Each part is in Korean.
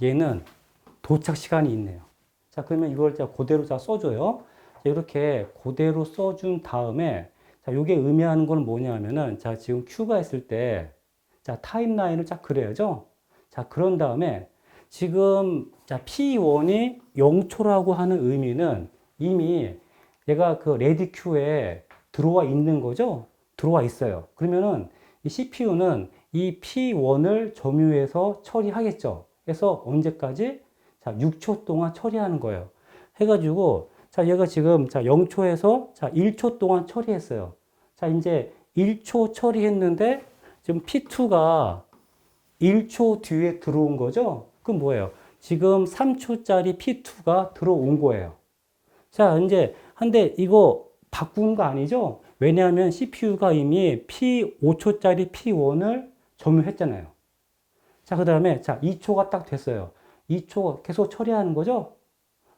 얘는 도착 시간이 있네요. 자, 그러면 이걸 자, 그대로 자, 써줘요. 자, 이렇게 그대로 써준 다음에, 자, 요게 의미하는 건 뭐냐면은, 자, 지금 Q가 있을 때, 자, 타임라인을 쫙 그려야죠. 자, 그런 다음에, 지금, 자, P1이 0초라고 하는 의미는 이미 얘가 그 레디 큐에 들어와 있는 거죠? 들어와 있어요. 그러면은 이 CPU는 이 P1을 점유해서 처리하겠죠. 그래서 언제까지? 자, 6초 동안 처리하는 거예요. 해가지고, 자, 얘가 지금, 자, 0초에서, 자, 1초 동안 처리했어요. 자, 이제 1초 처리했는데, 지금 P2가 1초 뒤에 들어온 거죠? 그럼 뭐예요? 지금 3초짜리 P2가 들어온 거예요. 자, 이제, 한데 이거 바꾼 거 아니죠? 왜냐하면 CPU가 이미 P 5초짜리 P1을 점유했잖아요. 자, 그 다음에, 자, 2초가 딱 됐어요. 2초 계속 처리하는 거죠?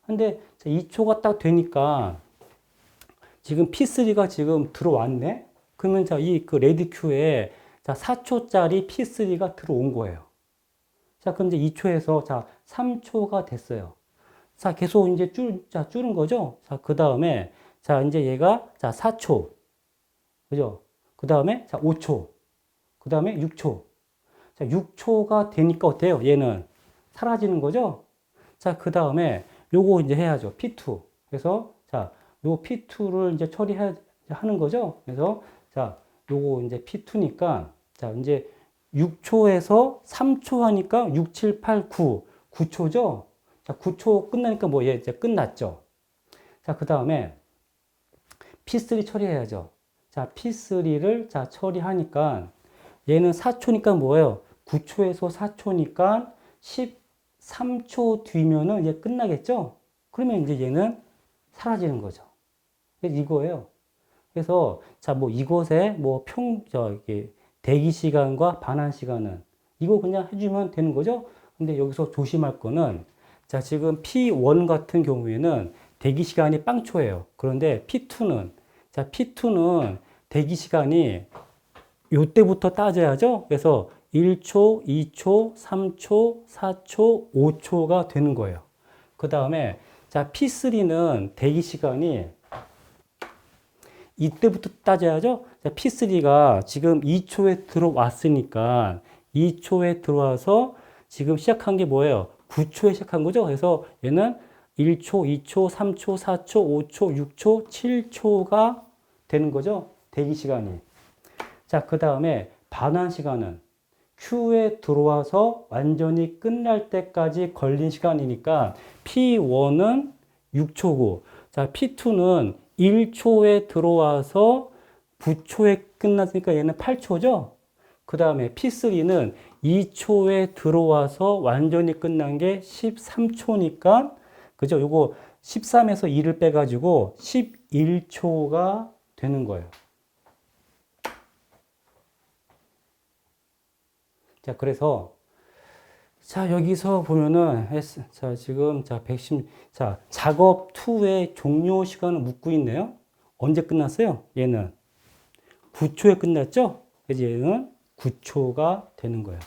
근데 2초가 딱 되니까 지금 P3가 지금 들어왔네? 그러면 자, 이 그 레디 큐에 자, 4초짜리 P3가 들어온 거예요. 자, 그럼 이제 2초에서 자, 3초가 됐어요. 자, 계속 이제 줄, 자, 줄은 거죠? 자, 그 다음에 자, 이제 얘가 자, 4초. 그죠? 그 다음에 자, 5초. 그 다음에 6초. 자, 6초가 되니까 어때요? 얘는 사라지는 거죠? 자, 그 다음에 요거 이제 해야죠. P2. 그래서 자, 요 P2를 이제 처리해 하는 거죠. 그래서 자, 요거 이제 P2니까 자, 이제 6초에서 3초 하니까 6, 7, 8, 9. 9초죠? 자, 9초 끝나니까 뭐 얘 이제 끝났죠. 자, 그 다음에 P3 처리해야죠. 자, P3를 자, 처리하니까 얘는 4초니까 뭐예요? 9초에서 4초니까 13초 뒤면은 이제 끝나겠죠? 그러면 이제 얘는 사라지는 거죠. 이거예요. 그래서 자, 뭐 이것에 뭐 평, 저기 대기 시간과 반환 시간은 이거 그냥 해주면 되는 거죠? 근데 여기서 조심할 거는 자, 지금 P1 같은 경우에는 대기 시간이 빵초예요. 그런데 P2는 자, P2는 대기 시간이 요때부터 따져야죠. 그래서 1초, 2초, 3초, 4초, 5초가 되는 거예요. 그 다음에 자, P3는 대기 시간이 이때부터 따져야죠. 자, P3가 지금 2초에 들어왔으니까 2초에 들어와서 지금 시작한 게 뭐예요? 9초에 시작한 거죠. 그래서 얘는 1초, 2초, 3초, 4초, 5초, 6초, 7초가 되는 거죠. 대기 시간이. 자, 그 다음에 반환 시간은 Q에 들어와서 완전히 끝날 때까지 걸린 시간이니까 P1은 6초고, 자, P2는 1초에 들어와서 9초에 끝났으니까 얘는 8초죠? 그 다음에 P3는 2초에 들어와서 완전히 끝난 게 13초니까, 그죠? 요거 13에서 2를 빼가지고 11초가 되는 거예요. 자, 그래서 자, 여기서 보면은 자, 지금 자, 110 자, 작업 2의 종료 시간을 묻고 있네요. 언제 끝났어요? 얘는 9초에 끝났죠? 그래서 얘는 9초가 되는 거예요.